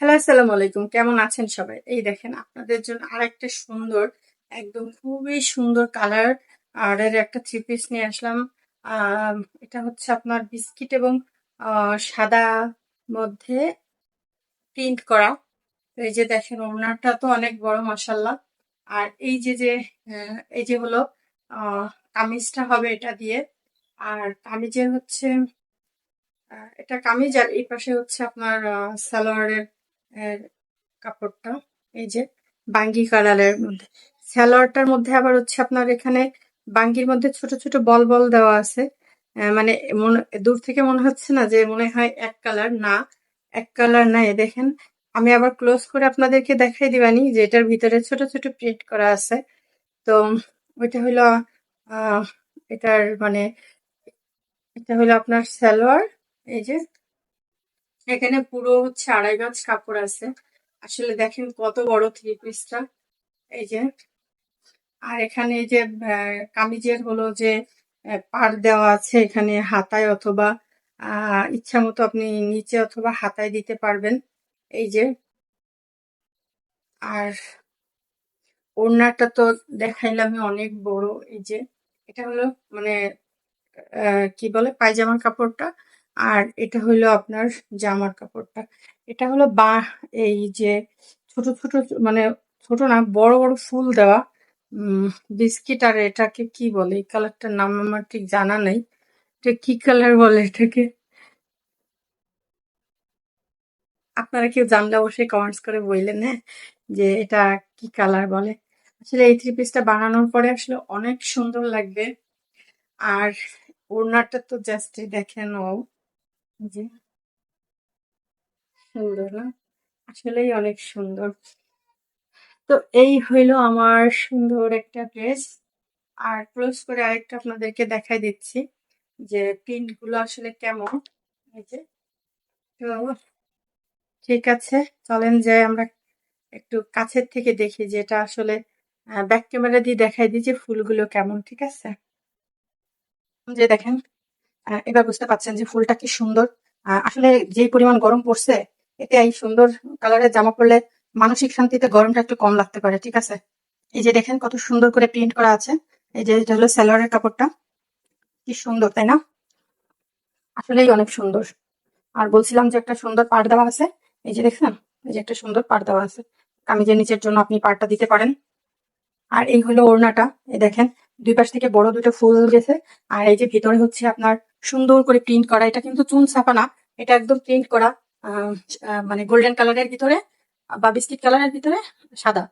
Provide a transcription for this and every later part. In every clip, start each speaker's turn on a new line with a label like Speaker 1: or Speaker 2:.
Speaker 1: Hello আসসালামু আলাইকুম। কেমন আছেন সবাই? এই দেখেন, আপনাদের জন্য আরেকটা সুন্দর, একদম খুবই সুন্দর কালার আর এর একটা থ্রি পিস নিয়ে আসলাম। এটা হচ্ছে আপনার বিস্কিট এবং সাদা মধ্যে প্রিন্ট করা। এই যে দেখেন, ওড়নাটা তো অনেক বড় মাসাল্লাহ আর এই যে যে এই যে হলো কামিজটা হবে এটা দিয়ে। আর কামিজের হচ্ছে এটা কামিজ আর এই পাশে হচ্ছে আপনার সালোয়ারের আহ, কাপড়টা এই যে বাঙ্গি কালারের মধ্যে। সালোয়ারটার মধ্যে আবার হচ্ছে আপনার এখানে বাঙ্গির মধ্যে ছোট ছোট বল বল দেওয়া আছে। মানে দূর থেকে মনে হচ্ছে না যে মনে হয় এক কালার না এক কালার না এ দেখেন আমি আবার ক্লোজ করে আপনাদেরকে দেখাই দিবানি যে এটার ভিতরে ছোট ছোট প্রিন্ট করা আছে। তো ওইটা আহ এটার মানে এটা হলো আপনার সালোয়ার এই যে এখানে পুরো হচ্ছে আড়াই গজ কাপড় আছে। আসলে দেখেন কত বড় থ্রি পিসটা এই যে, আর এখানে এই যে কামিজের হলো যে পাড় দেওয়া আছে এখানে হাতায় অথবা ইচ্ছা মতো আপনি নিচে অথবা হাতায় দিতে পারবেন। এই যে, আর ওড়নাটা তো দেখাইলামই অনেক বড়, এই যে, এটা হলো মানে কি বলে পায়জামার কাপড়টা। আর এটা হলো আপনার জামার কাপড়টা। এটা হলো বা, এই যে ছোট ছোট মানে ছোট না, বড় বড় ফুল দেওয়া বিস্কিট আর এটাকে কি বলে? এই কালারটার নাম আমার ঠিক জানা নেই। এটা কি কালার বলে এটাকে? আপনারা কেউ জানলে অবশ্যই কমেন্টস করে বললেন হ্যাঁ যে এটা কি কালার বলে? আসলে এই থ্রি পিসটা বানানোর পরে আসলে অনেক সুন্দর লাগবে। আর ওড়নাটা তো জাস্ট দেখেন, ও যে সুন্দর না? আসলেই অনেক সুন্দর। তো এই হইল আমার সুন্দর একটা ড্রেস। আর ক্লোজ করে আরেকটা আপনাদেরকে দেখাই দিচ্ছি যে প্রিন্টগুলো আসলে কেমন। এই যে। তো ঠিক আছে, চলেন যে আমরা একটু কাছের থেকে দেখি যে এটা আসলে ব্যাক ক্যামেরা দিয়ে দেখাই দিই যে ফুলগুলো কেমন, ঠিক আছে? যে দেখেন। এবার বুঝতে পারছেন যে ফুলটা কি সুন্দর। আসলে যে পরিমাণ গরম পড়ছে, এতে এই সুন্দর কালারের জামা পরলে মানসিক শান্তিতে গরমটা একটু কম লাগতে পারে, ঠিক আছে? এই যে দেখেন কত সুন্দর করে প্রিন্ট করা আছে। এই যে এটা হলো সালোয়ারের কাপড়টা। কি সুন্দর, তাই না? আসলেই অনেক সুন্দর। আর বলছিলাম যে একটা সুন্দর পাড় দেওয়া আছে। এই যে দেখছেন এই যে একটা সুন্দর পাড় দেওয়া আছে। কামিজের নিচের জন্য আপনি পাড়টা দিতে পারেন। আর এই হলো ওড়নাটা। এই দেখেন দুই পাশ থেকে বড় দুটো ফুল গেছে। আর এই যে ভিতরে হচ্ছে আপনার সুন্দর করে প্রিন্ট করা, এটা কিন্তু চুন ছাপা না, এটা একদম প্রিন্ট করা মানে গোল্ডেন কালারের ভিতরে, বা বিস্কিট কালারের ভিতরে সাদা।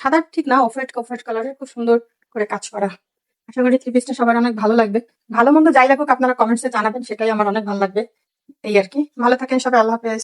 Speaker 1: সাদা ঠিক না অফ হোয়াইট অফ হোয়াইট কালারের খুব সুন্দর করে কাজ করা। আশা করি থ্রি পিসটা সবার অনেক ভালো লাগবে। ভালো মন্দ যাই লাগুক আপনারা কমেন্টসে জানাবেন, সেটাই আমার অনেক ভালো লাগবে। এই আর কি। ভালো থাকেন সবাই, আল্লাহ হাফেজ।